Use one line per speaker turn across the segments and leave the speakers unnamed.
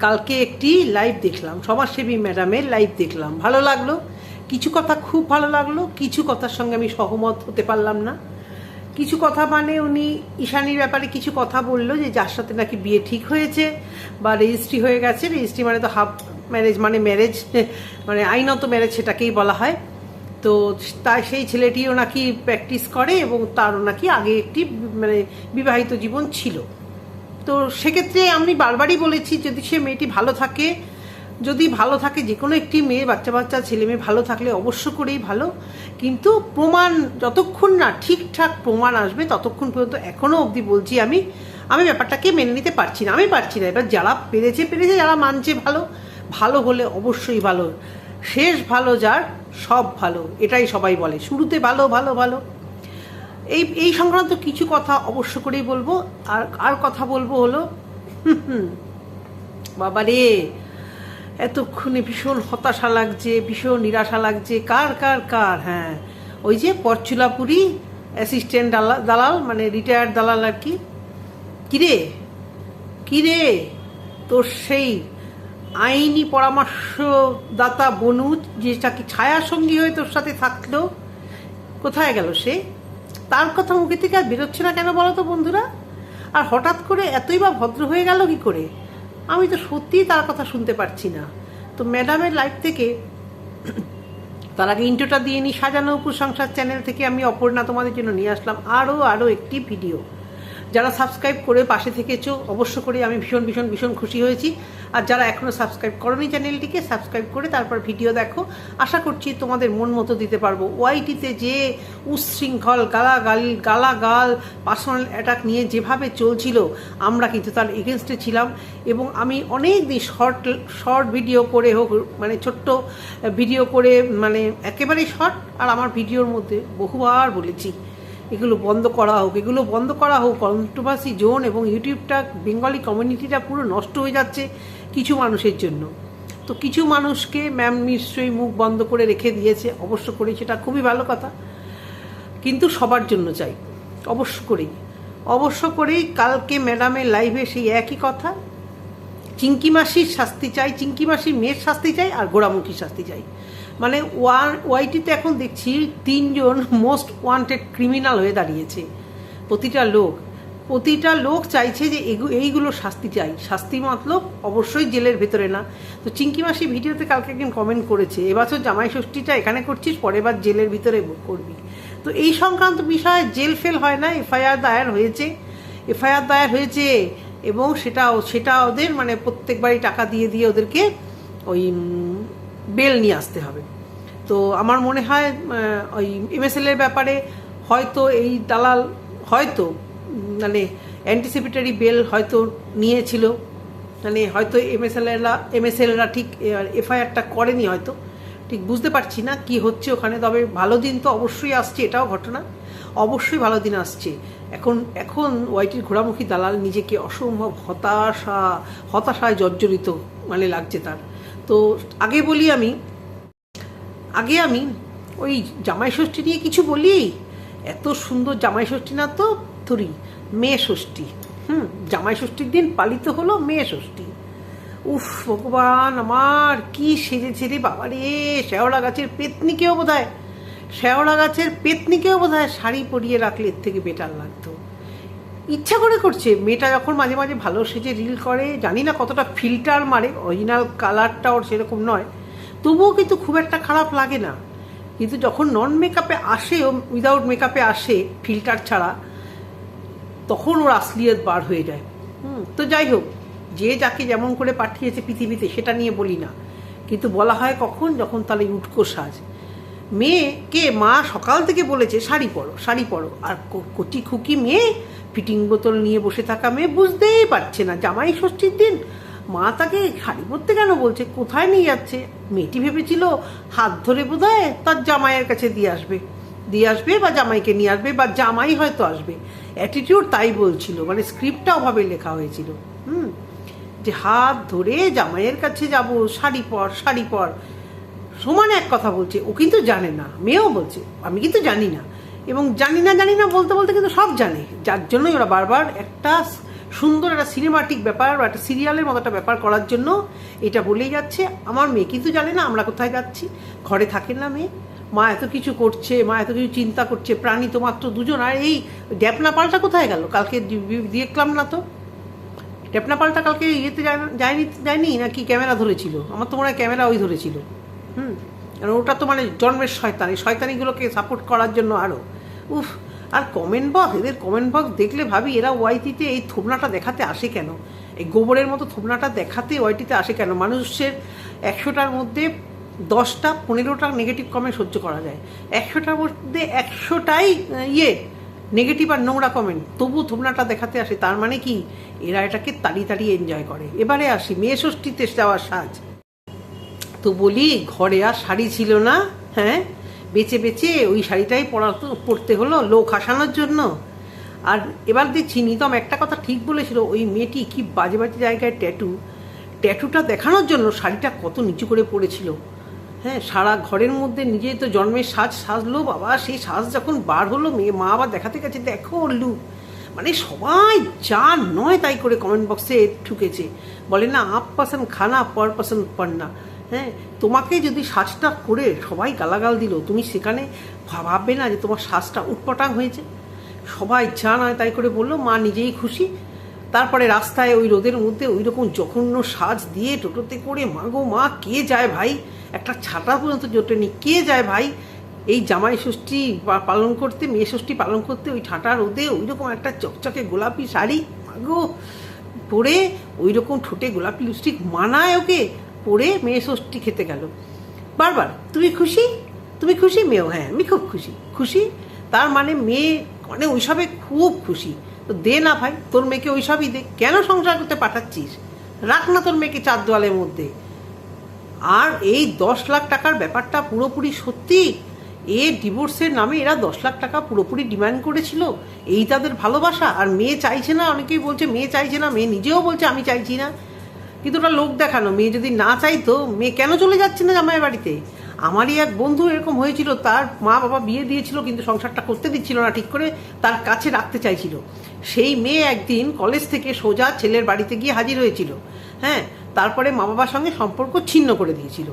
কালকে একটি লাইভ দেখলাম, সমাজসেবী ম্যাডামের লাইভ দেখলাম। ভালো লাগল? কিছু কথা খুব ভালো লাগল, কিছু কথার সঙ্গে আমি সহমত হতে পারলাম না। কিছু কথা মানে উনি ঈশানির ব্যাপারে কিছু কথা বলল যে যার সাথে নাকি বিয়ে ঠিক হয়েছে বা রেজিস্ট্রি হয়ে গেছে। রেজিস্ট্রি মানে তো হাফ ম্যারেজ মানে ম্যারেজ মানে আইনত ম্যারেজ সেটাকেই বলা হয়। তো তাই সেই ছেলেটিও নাকি প্র্যাকটিস করে এবং তারও নাকি আগে একটি মানে বিবাহিত জীবন ছিল। তো সেক্ষেত্রে আমি বারবারই বলেছি, যদি সে মেয়েটি ভালো থাকে, যদি ভালো থাকে যে কোনো একটি মেয়ে, বাচ্চা বাচ্চা, ছেলে মেয়ে ভালো থাকলে অবশ্য করেই ভালো। কিন্তু প্রমাণ যতক্ষণ না ঠিকঠাক প্রমাণ আসবে, ততক্ষণ পর্যন্ত এখনও অবধি বলছি আমি আমি ব্যাপারটাকে মেনে নিতে পারছি না, আমি পারছি না। এবার যারা পেরেছে পেরেছে, যারা মানছে ভালো ভালো হলে অবশ্যই ভালো। শেষ ভালো যার, সব ভালো, এটাই সবাই বলে। শুরুতে ভালো ভালো ভালো। এই এই সংক্রান্ত কিছু কথা অবশ্য করেই বলব। আর আর কথা বলব হলো বাবা রে এতক্ষণে ভীষণ হতাশা লাগছে, ভীষণ নিরাশা লাগছে। কার কার কার? হ্যাঁ ওই যে পরচুলাপুরি অ্যাসিস্ট্যান্ট দালাল দালাল মানে রিটায়ার্ড দালাল আর কি। কিরে? কিরে? তোর সেই আইনি পরামর্শদাতা বনু যেটা কি ছায়া সঙ্গী হয়ে তোর সাথে থাকল, কোথায় গেল সে? তার কথা মুখে থেকে আর বেরোচ্ছে না কেন বলো তো বন্ধুরা? আর হঠাৎ করে এতই বা ভদ্র হয়ে গেল কি করে? আমি তো সত্যিই তার কথা শুনতে পারছি না। তো ম্যাডামের লাইফ থেকে তার আগে ইন্টোটা দিয়ে নিই সাজানো উপর সংসার চ্যানেল থেকে আমি অপর্ণা তোমাদের জন্য নিয়ে আসলাম আরও আরও একটি ভিডিও যারা সাবস্ক্রাইব করে পাশে থেকেছো, অবশ্য করে আমি ভীষণ ভীষণ ভীষণ খুশি হয়েছি। আর যারা এখনও সাবস্ক্রাইব করনি চ্যানেলটিকে সাবস্ক্রাইব করে তারপর ভিডিও দেখো, আশা করছি তোমাদের মন মতো দিতে পারব। ওয়াইটিতে যে উচ্ছৃঙ্খল গালাগাল গালাগাল পার্সোনাল অ্যাটাক নিয়ে যেভাবে চলছিল, আমরা কিন্তু তার এগেনস্টে ছিলাম এবং আমি অনেক দিন শর্ট শর্ট ভিডিও করে হোক মানে ছোট্ট ভিডিও করে মানে একেবারেই শর্ট আর আমার ভিডিওর মধ্যে বহুবার বলেছি, এগুলো বন্ধ করা হোক, এগুলো বন্ধ করা হোক কন্ট্রোভার্সি জোন এবং ইউটিউবটা, বেঙ্গলি কমিউনিটিটা পুরো নষ্ট হয়ে যাচ্ছে। কিছু মানুষের জন্য। তো কিছু মানুষকে ম্যাম নিশ্চয়ই মুখ বন্ধ করে রেখে দিয়েছে, অবশ্য করে সেটা খুবই ভালো কথা। কিন্তু সবার জন্য চাই, অবশ্য করেই। অবশ্য করেই কালকে ম্যাডামের লাইভে সেই একই কথা। চিঙ্কি মাসির শাস্তি চাই চিঙ্কি মাসির মেয়ের শাস্তি চাই আর গোড়ামুখীর শাস্তি চাই। মানে ওয়ান ওয়াইটিতে এখন দেখছি তিনজন মোস্ট ওয়ান্টেড ক্রিমিনাল হয়ে দাঁড়িয়েছে, প্রতিটা লোক। প্রতিটা লোক চাইছে যে এইগুলো শাস্তি চাই। শাস্তি মতলব অবশ্যই জেলের ভেতরে না। তো চিঙ্কি মাসি ভিডিওতে কালকে একদিন কমেন্ট করেছে, এবছর জামাই ষষ্ঠীটা এখানে করছিস পরের বার জেলের ভিতরে করবি। তো এই সংক্রান্ত বিষয়ে জেল ফেল হয় না, এফআইআর দায়ের হয়েছে। এফআইআর দায়ের হয়েছে এবং সেটা সেটা ওদের মানে প্রত্যেকবারই টাকা দিয়ে দিয়ে ওদেরকে ওই বেল নিয়ে আসতে হবে। তো আমার মনে হয় ওই এমএসএল এর ব্যাপারে হয়তো এই দালাল হয়তো মানে অ্যান্টিসিপেটরি বেল হয়তো নিয়েছিল। মানে হয়তো এমএসএলরা এমএসএলরা ঠিক এফআইআরটা করেনি হয়তো। ঠিক বুঝতে পারছি না কি হচ্ছে ওখানে, তবে ভালো দিন তো অবশ্যই আসছে, এটাও ঘটনা। অবশ্যই ভালো দিন আসছে। এখন এখন ওয়াইটির ঘোড়ামুখী দালাল নিজেকে অসম্ভব হতাশা, হতাশায় জর্জরিত মানে লাগছে তার। তো আগে বলি আমি, আগে আমি ওই জামাই ষষ্ঠী নিয়ে কিছু বলি এত সুন্দর জামাই ষষ্ঠী না তো? ধরি, মেয়ে ষষ্ঠী। হুম, জামাই ষষ্ঠীর দিন পালিত হলো মেয়ে ষষ্ঠী। উফ, ভগবান আমার, কি সেজেছে রে বাবা রে শ্যাওড়া গাছের পেতনিকেও বোধ হয় শ্যাওড়া গাছের পেতনিকেও বোধ হয় শাড়ি পরিয়ে রাখলে এর থেকে বেটার লাগতো। ইচ্ছা করে করছে, মেয়েটা যখন মাঝে মাঝে ভালো সেজে রিল করে, জানি না কতটা ফিল্টার মারে অরিজিনাল কালারটা ওর সেরকম নয়, তবুও কিন্তু খুব একটা খারাপ লাগে না। কিন্তু যখন নন মেকআপে আসে ও উইদাউট মেকআপে আসে ফিল্টার ছাড়া তখন ওর আসলিয়ত বার হয়ে যায়। হুম, তো যাই হোক, যে যাকে যেমন করে পাঠিয়েছে পৃথিবীতে সেটা নিয়ে বলি না। কিন্তু বলা হয় কখন? যখন তাহলে উটকো সাজ। মেয়েকে মা সকাল থেকে বলেছে, শাড়ি পরো শাড়ি পরো। আর ক- কচি খুকি মেয়ে, ফিটিং বোতল নিয়ে বসে থাকা মেয়ে বুঝতেই পারছে না, জামাই ষষ্ঠীর দিন? মা তাকে, শাড়ি পরতে কেন? বলছে, কোথায় নিয়ে যাচ্ছে? মেয়েটি ভেবেছিল, হাত ধরে বোধহয় তার জামাইয়ের কাছে দিয়ে আসবে। দিয়ে আসবে বা জামাইকে নিয়ে আসবে বা জামাই হয়তো আসবে। অ্যাটিটিউড তাই বলছিল মানে স্ক্রিপ্টটা ওভাবে লেখা হয়েছিল। হুম? যে হাত ধরে জামাইয়ের কাছে যাব, শাড়ি পর শাড়ি পর। সমানে এক কথা বলছে, ও কিন্তু জানে না, মেয়েও বলছে, আমি কিন্তু জানি না। এবং জানি না জানি না বলতে বলতে কিন্তু সব জানে। যার জন্যই ওরা বারবার একটা সুন্দর, একটা সিনেমাটিক ব্যাপার বা একটা সিরিয়ালের মতো একটা ব্যাপার করার জন্য এটা বলেই যাচ্ছে। আমার মেয়ে কিন্তু জানে না, আমরা কোথায় যাচ্ছি? ঘরে থাকে না মেয়ে। মা এত কিছু করছে, মা এত কিছু চিন্তা করছে, প্রাণী তো মাত্র দুজন, আর এই ড্যাপনা পাল্টা কোথায় গেল? কালকে দেখলাম না তো। ড্যাপনা পাল্টা কালকে ইয়েতে যায়নি যায়নি নাকি ক্যামেরা ধরেছিল? আমার তো মনে হয় ক্যামেরা ওই ধরেছিল। হুম, আর ওটা তো মানে জন্মের শয়তান এই শয়তানিগুলোকে সাপোর্ট করার জন্য আরও উফ, আর কমেন্ট বক্স, এদের কমেন্ট বক্স দেখলে ভাবি এরা ওয়াইটিতে এই থোবনাটা দেখাতে আসে কেন? এই গোবরের মতো থোবনাটা দেখাতে ওয়াইটিতে আসে কেন? মানুষের একশোটার মধ্যে দশটা, পনেরোটা নেগেটিভ কমেন্ট সহ্য করা যায়। একশোটার মধ্যে একশোটাই ইয়ে নেগেটিভ আর নোংরা কমেন্ট তবু থোবনাটা দেখাতে আসে, তার মানে কি? এরা এটাকে তাড়িয়ে তাড়িয়ে এনজয় করে। এবারে আসি, মেয়ে ষষ্ঠীতে যাওয়ার সাজ। তো বলি, ঘরে আর শাড়ি ছিল না হ্যাঁ? বেচে বেচে ওই শাড়িটাই পরা পরতে হলো, লোক হাসানোর জন্য। আর এবার দেখছি, নিতম একটা কথা ঠিক বলেছিল, ওই মেয়েটি কি বাজে বাজে জায়গায় ট্যাটু ট্যাটুটা দেখানোর জন্য শাড়িটা কত নিচু করে পড়েছিল। হ্যাঁ সারা ঘরের মধ্যে নিজে তো জন্মের সাজ সাজলো বাবা। সেই সাজ যখন বার হলো, মেয়ে, মা আবার দেখাতে গেছে, দেখো লুক মানে সবাই যা নয় তাই করে কমেন্ট বক্সে ঠুকেছে। বলে, না, আপ পাসন খানা পর পাসন পন্না হ্যাঁ তোমাকে যদি সাজটা করে সবাই গালাগাল দিল, তুমি সেখানে ভাববে না যে তোমার সাজটা উটপটাং হয়েছে। সবাই যা নয় তাই করে বলল, মা নিজেই খুশি। তারপরে রাস্তায় ওই রোদের মধ্যে ওই রকম জঘন্য সাজ দিয়ে টোটোতে করে, মাগো মা, কে যায় ভাই? একটা ছাতা পর্যন্ত জোটেনি কে যায় ভাই? এই জামাই ষষ্ঠী পালন করতে, মেয়ে ষষ্ঠী পালন করতে, ওই ঠাটা রোদে ওই রকম একটা চকচকে গোলাপি শাড়ি। মাগো, পরে ওই রকম ঠোঁটে গোলাপি লিপস্টিক মানায় ওকে, পরে মেয়ে ষষ্ঠী খেতে গেল। বারবার, তুমি খুশি? তুমি খুশি? মেয়েও হ্যাঁ আমি খুব খুশি। খুশি? তার মানে মেয়ে মানে ওইসবে খুব খুশি। তো দে না ভাই, তোর মেয়েকে ওইসবই দে। কেন সংসার করতে পাঠাচ্ছিস? রাখ না তোর মেয়েকে চার দেওয়ালের মধ্যে। আর এই দশ লাখ টাকার ব্যাপারটা পুরোপুরি সত্যি? এ ডিভোর্সের নামে এরা দশ লাখ টাকা পুরোপুরি ডিমান্ড করেছিল। এই তাদের ভালোবাসা। আর মেয়ে চাইছে না, অনেকেই বলছে, মেয়ে চাইছে না, মেয়ে নিজেও বলছে, আমি চাইছি না। কিন্তু ওটা লোক দেখানো। মেয়ে যদি না চাইতো, মেয়ে কেন চলে যাচ্ছে না জামাই বাড়িতে? আমারই এক বন্ধু এরকম হয়েছিল, তার মা বাবা বিয়ে দিয়েছিল, কিন্তু সংসারটা করতে দিচ্ছিল না ঠিক করে, তার কাছে রাখতে চাইছিল। সেই মেয়ে একদিন কলেজ থেকে সোজা ছেলের বাড়িতে গিয়ে হাজির হয়েছিল। হ্যাঁ তারপরে মা বাবার সঙ্গে সম্পর্ক ছিন্ন করে দিয়েছিল।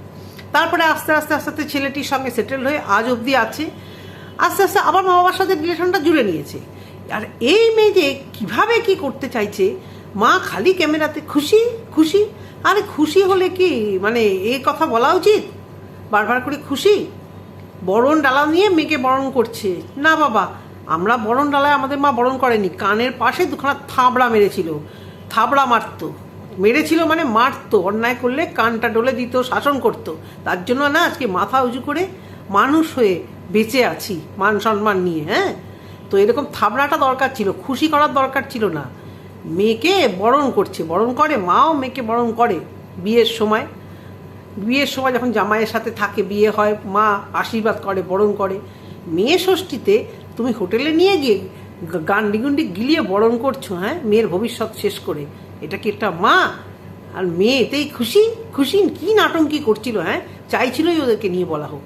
তারপরে আস্তে আস্তে আস্তে আস্তে ছেলেটির সঙ্গে সেটেল হয়ে আজ অবধি আছে। আস্তে আস্তে আবার মা বাবার সাথে রিলেশনটা জুড়ে নিয়েছে। আর এই মেয়ে যে কীভাবে কি করতে চাইছে, মা খালি ক্যামেরাতে খুশি খুশি? আরে খুশি হলে কি মানে এই কথা বলা উচিত? বারবার করে খুশি? বরণ ডালা নিয়ে মেয়েকে বরণ করছে। না বাবা, আমরা বরণ ডালায় আমাদের মা বরণ করেনি। কানের পাশে দুখানা থাবড়া মেরেছিল। থাবড়া মারতো। মেরেছিল মানে মারতো, অন্যায় করলে কানটা ডলে দিত, শাসন করতো। তার জন্য না আজকে মাথা উঁচু করে মানুষ হয়ে বেঁচে আছি, মান সম্মান নিয়ে হ্যাঁ? তো এরকম থাবড়াটা দরকার ছিল, খুশি করার দরকার ছিল না। মেয়েকে বরণ করছে, বরণ করে, মাও মেয়েকে বরণ করে বিয়ের সময়। বিয়ের সময় যখন জামাইয়ের সাথে থাকে, বিয়ে হয়, মা আশীর্বাদ করে, বরণ করে। মেয়ে ষষ্ঠীতে তুমি হোটেলে নিয়ে গিয়ে গা- গান্ডি গুন্ডি গিলিয়ে বরণ করছ হ্যাঁ? মেয়ের ভবিষ্যৎ শেষ করে। এটা কি একটা মা? আর মেয়ে এতেই খুশি? খুশি কি নাটঙ্কি করছিল হ্যাঁ? চাইছিলই ওদেরকে নিয়ে বলা হোক।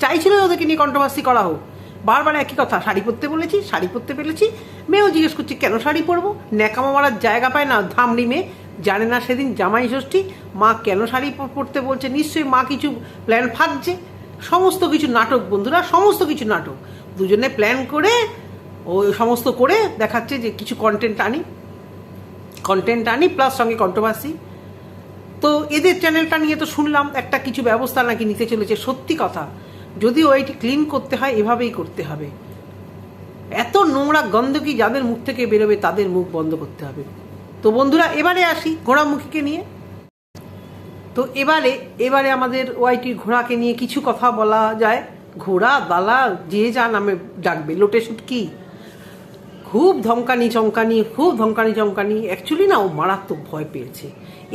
চাইছিল ওদেরকে নিয়ে কন্ট্রোভার্সি করা হোক। বারবার একই কথা, শাড়ি পরতে বলেছি, শাড়ি পরতে পেরেছি। মেয়েও জিজ্ঞেস করছি, কেন শাড়ি পরবো? ন্যাকামা মারার জায়গা পায় না ধামড়ি মেয়ে। জানে না সেদিন জামাই ষষ্ঠী। মা কেন শাড়ি পরতে বলছে? নিশ্চয়ই মা কিছু প্ল্যান ফাঁকছে সমস্ত কিছু নাটক, বন্ধুরা, সমস্ত কিছু নাটক। দুজনে প্ল্যান করে, ও সমস্ত করে দেখাচ্ছে যে কিছু কন্টেন্ট আনি। কন্টেন্ট আনি প্লাস সঙ্গে কন্ট্রোভার্সি তো এদের চ্যানেলটা নিয়ে তো শুনলাম, একটা কিছু ব্যবস্থা নাকি নিতে চলেছে। সত্যি কথা যদি ওইটি ক্লিন করতে হয়, এভাবেই করতে হবে। এত নোংরা গন্ধকি যাদের মুখ থেকে বেরোবে, তাদের মুখ বন্ধ করতে হবে। তো বন্ধুরা, এবারে আসি ঘোড়ামুখীকে নিয়ে। তো এবারে এবারে আমাদের ওয়াইটির ঘোড়াকে নিয়ে কিছু কথা বলা যায়। ঘোড়া দালা যে যা নামে ডাকবে, লোটে শুটকি খুব ধমকানি চমকানি, খুব ধমকানি চমকানি। অ্যাকচুয়ালি না, ও মারাত্মক ভয় পেয়েছে।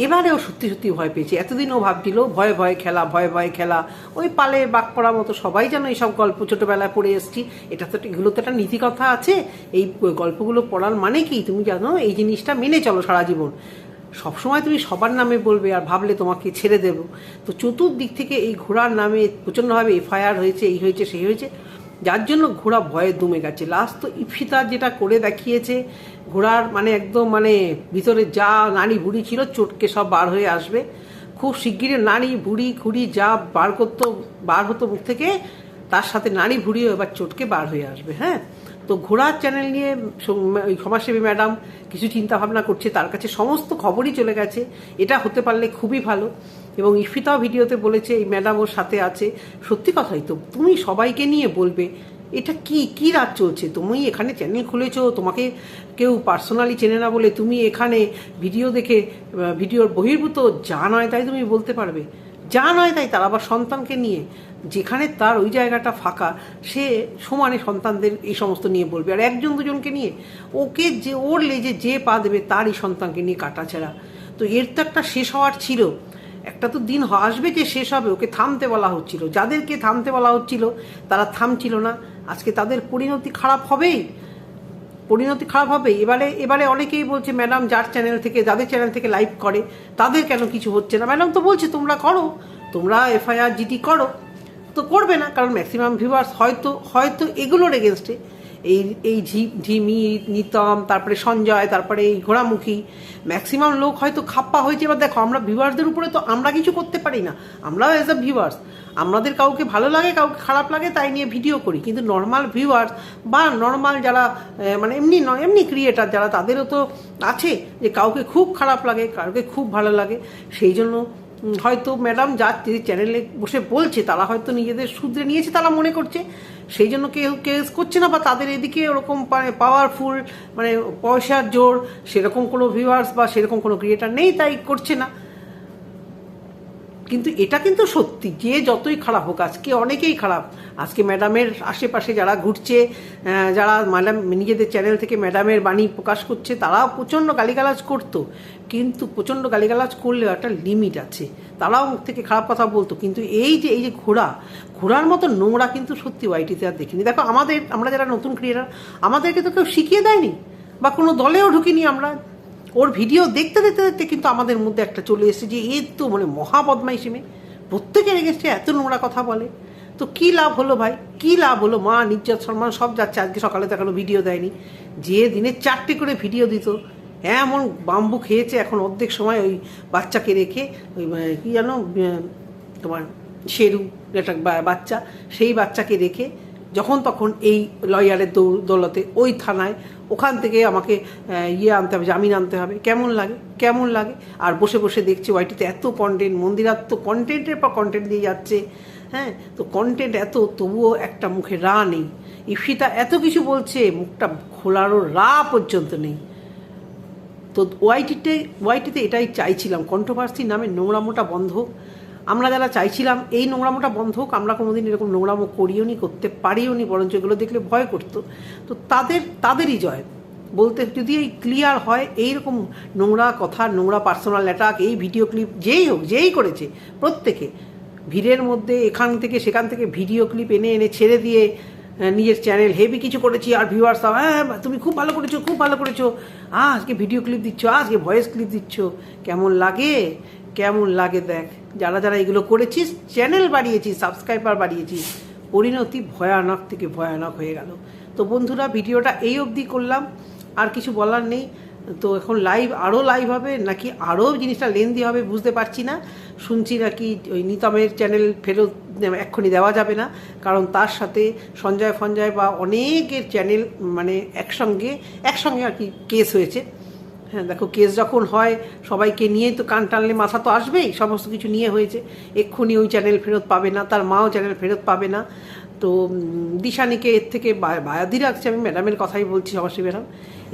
এবারে ও সত্যি সত্যি ভয় পেয়েছে। এতদিন ও ভাবছিল, ভয়ে ভয়ে খেলা, ভয়ে ভয়ে খেলা। ওই পালে বাক পড়ার মতো সবাই যেন এইসব গল্প ছোটোবেলায় পড়ে এসছি। এটা তো এগুলো তো একটা নীতি কথা আছে। এই গল্পগুলো পড়ার মানে কি? তুমি জানো, এই জিনিসটা মেনে চলো সারা জীবন। সবসময় তুমি সবার নামে বলবে, আর ভাবলে তোমাকে ছেড়ে দেবো। তো চতুর্দিক থেকে এই ঘোড়ার নামে প্রচণ্ডভাবে এফআইআর হয়েছে, এই হয়েছে, সেই হয়েছে। যার জন্য ঘোড়া ভয়ে দমে গেছে। লাস্ট তো ইফিতা যেটা করে দেখিয়েছে, ঘোড়ার মানে একদম মানে ভিতরে যা নানি বুড়ি ছিল চটকে সব বার হয়ে আসবে। খুব শিগগিরই নানি বুড়ি খুড়ি যা বার করতো, বার হতো মুখ থেকে, তার সাথে নানি ভুড়িও এবার চটকে বার হয়ে আসবে হ্যাঁ? তো ঘোড়ার চ্যানেল নিয়ে ওই সমাজসেবী ম্যাডাম কিছু চিন্তা ভাবনা করছে, তার কাছে সমস্ত খবরই চলে গেছে। এটা হতে পারলে খুবই ভালো। এবং ইফিতাও ভিডিওতে বলেছে, এই ম্যাডাম ওর সাথে আছে। সত্যি কথাই তো, তুমি সবাইকে নিয়ে বলবে, এটা কি কি রাত চলছে? তুমি এখানে চ্যানেল খুলেছো, তোমাকে কেউ পার্সোনালি চেনে না বলে তুমি এখানে ভিডিও দেখে ভিডিওর বহির্ভূত, যা নয় তাই তুমি বলতে পারবে। যা নয় তাই তার আবার সন্তানকে নিয়ে, যেখানে তার ওই জায়গাটা ফাঁকা, সে সমানে সন্তানদের এই সমস্ত নিয়ে বলবে। আর একজন দুজনকে নিয়ে, ওকে যে, ওর লেজে যে পা দেবে, তারই সন্তানকে নিয়ে কাটাছেড়া তো এর তো একটা শেষ হওয়ার ছিল। একটা তো দিন আসবে যে শেষ হবে, ওকে থামতে বলা হচ্ছিল। যাদেরকে থামতে বলা হচ্ছিল, তারা থামছিল না। আজকে তাদের পরিণতি খারাপ হবেই। পরিণতি খারাপ হবে। এবারে এবারে অনেকেই বলছে, ম্যাডাম, যার চ্যানেল থেকে, যাদের চ্যানেল থেকে লাইভ করে, তাদের কেন কিছু হচ্ছে না? ম্যাডাম তো বলছে, তোমরা করো। তোমরা এফআইআর জিটি করো। তো করবে না, কারণ ম্যাক্সিমাম ভিউয়ার্স হয়তো হয়তো এগুলোর এগেনস্টে এই এই ঝিমি, নিতম, তারপরে সঞ্জয়, তারপরে এই ঘোড়ামুখী। ম্যাক্সিমাম লোক হয়তো খাপ্পা হয়েছে। এবার দেখো, আমরা ভিউয়ার্সদের উপরে তো আমরা কিছু করতে পারি না। আমরাও অ্যাজ আ ভিউয়ার্স আমাদের কাউকে ভালো লাগে, কাউকে খারাপ লাগে, তাই নিয়ে ভিডিও করি। কিন্তু নর্মাল ভিউয়ার্স বা নর্মাল যারা মানে এমনি এমনি ক্রিয়েটার যারা, তাদেরও তো আছে যে কাউকে খুব খারাপ লাগে, কাউকে খুব ভালো লাগে। সেই জন্য হয়তো ম্যাডাম যা যে চ্যানেলে বসে বলছে, তারা হয়তো নিজেদের শুধরে নিয়েছে, তারা মনে করছে। সেই জন্য কেউ কেস করছে না বা তাদের এদিকে ওরকম পাওয়ারফুল মানে পয়সার জোর, সেরকম কোনো ভিউয়ার্স বা সেরকম কোনো ক্রিয়েটার নেই, তাই করছে না। কিন্তু এটা কিন্তু সত্যি, যে যতই খারাপ হোক, আজকে অনেকেই খারাপ। আজকে ম্যাডামের আশেপাশে যারা ঘুরছে যারা ম্যাডাম, নিজেদের চ্যানেল থেকে ম্যাডামের বাণী প্রকাশ করছে, তারাও প্রচণ্ড গালিগালাজ করতো। কিন্তু প্রচণ্ড গালিগালাজ করলেও একটা লিমিট আছে। তারাও মুখ থেকে খারাপ কথা বলতো। কিন্তু এই যে এই যে ঘোড়া, ঘোড়ার মতো নোংরা কিন্তু সত্যি ওয়াইটিতে আর দেখিনি। দেখো, আমাদের, আমরা যারা নতুন ক্রিয়েটার আমাদেরকে তো কেউ শিখিয়ে দেয়নি, বা কোনো দলেও ঢুকিনি আমরা। ওর ভিডিও দেখতে দেখতে দেখতে কিন্তু আমাদের মধ্যে একটা চলে এসেছে যে, এ তো মানে মহা বদমাইশি মেয়ে প্রত্যেকের এগেস্টে এত নোংরা কথা বলে। তো কি লাভ হলো ভাই? কি লাভ হলো? মা, নির্যাত, সম্মান সব যাচ্ছে। আজকে সকালে তো এখনও ভিডিও দেয়নি। যে দিনে চারটে করে ভিডিও দিত। এমন বাম্বু খেয়েছে এখন অর্ধেক সময় ওই বাচ্চাকে রেখে, ওই কি জানো তোমার, শেরু একটা বাচ্চা, সেই বাচ্চাকে রেখে যখন তখন এই লয়ারের দৌলতে ওই থানায় ওখান থেকে আমাকে ইয়ে আনতে হবে, জামিন আনতে হবে। কেমন লাগে? কেমন লাগে? আর বসে বসে দেখছি ওয়াইটিতে এত কন্টেন্ট মন্দিরাত তো কন্টেন্টের পর কন্টেন্ট দিয়ে যাচ্ছে। হ্যাঁ তো কন্টেন্ট এত, তবুও একটা মুখে রা নেই। ইফিতা এত কিছু বলছে, মুখটা খোলারও রা পর্যন্ত নেই। তো ওয়াইটিতে ওয়াইটিতে এটাই চাইছিলাম। কন্ট্রোভার্সি নামে নোংরামোটা বন্ধ। আমরা যারা চাইছিলাম, এই নোংরামোটা বন্ধ হোক, আমরা কোনোদিন এরকম নোংরামো করিও নি করতে পারিও নি বরঞ্চ এগুলো দেখলে ভয় করতো। তো তাদের, তাদেরই জয়। বলতে যদি এই ক্লিয়ার হয়, এইরকম নোংরা কথা, নোংরা পার্সোনাল অ্যাটাক এই ভিডিও ক্লিপ যেই হোক, যেই করেছে, প্রত্যেকে, ভিড়ের মধ্যে, এখান থেকে, সেখান থেকে ভিডিও ক্লিপ এনে এনে ছেড়ে দিয়ে নিজের চ্যানেল হেভি কিছু করেছি, আর ভিউয়ার্স হ্যাঁ তুমি খুব ভালো করেছ, খুব ভালো করেছ। আজকে ভিডিও ক্লিপ দিচ্ছ, আজকে ভয়েস ক্লিপ দিচ্ছ। কেমন লাগে? কেমন লাগে দেখ। যারা যারা এগুলো করেছিস চ্যানেল বাড়িয়েছিস সাবস্ক্রাইবার বাড়িয়েছিস পরিণতি ভয়ানক থেকে ভয়ানক হয়ে গেল। তো বন্ধুরা, ভিডিওটা এই অবধি করলাম। আর কিছু বলার নেই। তো এখন লাইভ আরও লাইভ হবে, নাকি আরও জিনিসটা লেন্দি হবে বুঝতে পারছি না। শুনছি নাকি ওই নিতমের চ্যানেল ফেরত এক্ষুনি দেওয়া যাবে না। কারণ তার সাথে সঞ্জয় ফঞ্জয় বা অনেকের চ্যানেল মানে একসঙ্গে একসঙ্গে আর কি কেস হয়েছে। হ্যাঁ দেখো কেস যখন হয়, সবাইকে নিয়ে তো কান টানলে মাথা তো আসবেই, সমস্ত কিছু নিয়ে হয়েছে। এক্ষুনি ওই চ্যানেল ফেরত পাবে না, তার মাও চ্যানেল ফেরত পাবে না। তো দিশানিকে এর থেকে বায়াদি রাখছে আমি ম্যাডামের কথাই বলছি সমাজসী ম্যাডাম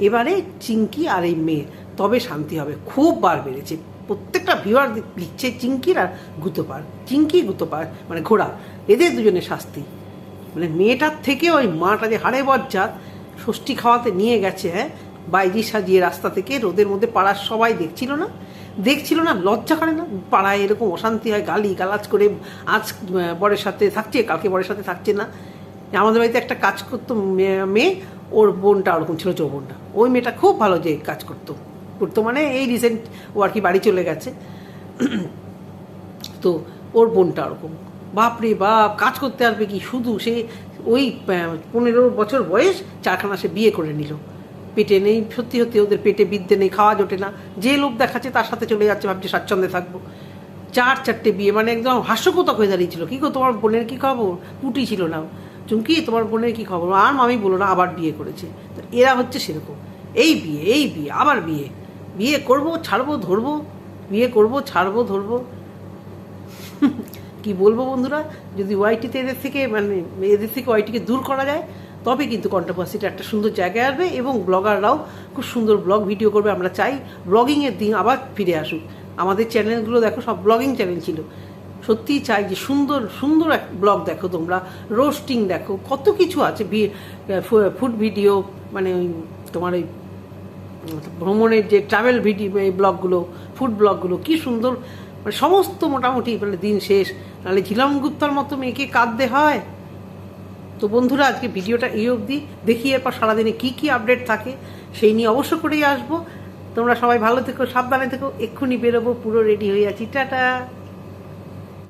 এবারে চিঙ্কি আর এই মেয়ে, তবে শান্তি হবে। খুব বার বেড়েছে। প্রত্যেকটা ভিউয়ার লিখছে চিঙ্কির আর গুতোপার চিঙ্কি গুতোপার মানে ঘোড়া, এদের দুজনের শাস্তি। মানে মেয়েটার থেকে ওই মাটা যে হাড়ে বজ্জাত, ষষ্ঠী খাওয়াতে নিয়ে গেছে হ্যাঁ বাইজি সাজিয়ে রাস্তা থেকে রোদের মধ্যে পাড়ার সবাই দেখছিল না দেখছিল না, লজ্জা করে না। পাড়ায় এরকম অশান্তি হয় গালি গালাজ করে, আজ বরের সাথে থাকছে, কালকে বরের সাথে থাকছে না। আমাদের বাড়িতে একটা কাজ করতো মেয়ে- ওর বোনটা ওরকম ছিল যৌবনটা ওই মেয়েটা খুব ভালো যে কাজ করতো। করতো মানে এই রিসেন্ট ও আর কি বাড়ি চলে গেছে। তো ওর বোনটা ওরকম। বাপরে বাপ, কাজ করতে আসবে কি শুধু? সে ওই পনেরো বছর বয়স, চারখানা সে বিয়ে করে নিল। পেটে নেই, সত্যি সত্যি ওদের পেটে বিদ্যে নেই, খাওয়া জোটে না। যে লোক দেখাচ্ছে তার সাথে চলে যাচ্ছে, ভাবছে স্বাচ্ছন্দ্যে থাকব। চার, চারটে বিয়ে মানে একদম হাস্যকতা হয়ে দাঁড়িয়েছিল। কী গো, তোমার বোনের কী খবর? পুটি ছিল না চুমকি, তোমার বোনের কী খবর? আর মামি বলো না, আবার বিয়ে করেছে। এরা হচ্ছে সেরকম। এই বিয়ে এই বিয়ে, আবার বিয়ে। বিয়ে করব, ছাড়বো, ধরবো, বিয়ে করব, ছাড়বো, ধরবো। কি বলব বন্ধুরা? যদি ওয়াইটিতে এদের থেকে মানে এদের থেকে ওয়াইটিকে দূর করা যায় তবে কিন্তু কন্ট্রোভার্সিটা একটা সুন্দর জায়গায় আসবে এবং ব্লগাররাও খুব সুন্দর ব্লগ ভিডিও করবে, আমরা চাই ব্লগিংয়ের দিন আবার ফিরে আসুক। আমাদের চ্যানেলগুলো দেখো, সব ব্লগিং চ্যানেল ছিল। সত্যিই চাই যে সুন্দর সুন্দর এক ব্লগ দেখো তোমরা, রোস্টিং দেখো, কত কিছু আছে ফুড ভিডিও মানে ওই তোমার ওই ভ্রমণের যে ট্রাভেল ভিডিও এই ব্লগগুলো ফুড ব্লগগুলো, কি সুন্দর মানে সমস্ত মোটামুটি মানে দিন শেষ। নাহলে ঝিলাম গুপ্তার মতো মেয়েকে কাঁদতে হয়। তো বন্ধুরা, আজকে ভিডিওটা এই অবধি। দেখি এরপর সারাদিনে কি কি আপডেট থাকে, সেই নিয়ে অবশ্য করেই আসব। তোমরা সবাই ভালো থেকো, সাবধানে থেকো, এক্ষুনি বেরোবো, পুরো রেডি হয়ে আছি। টাটা!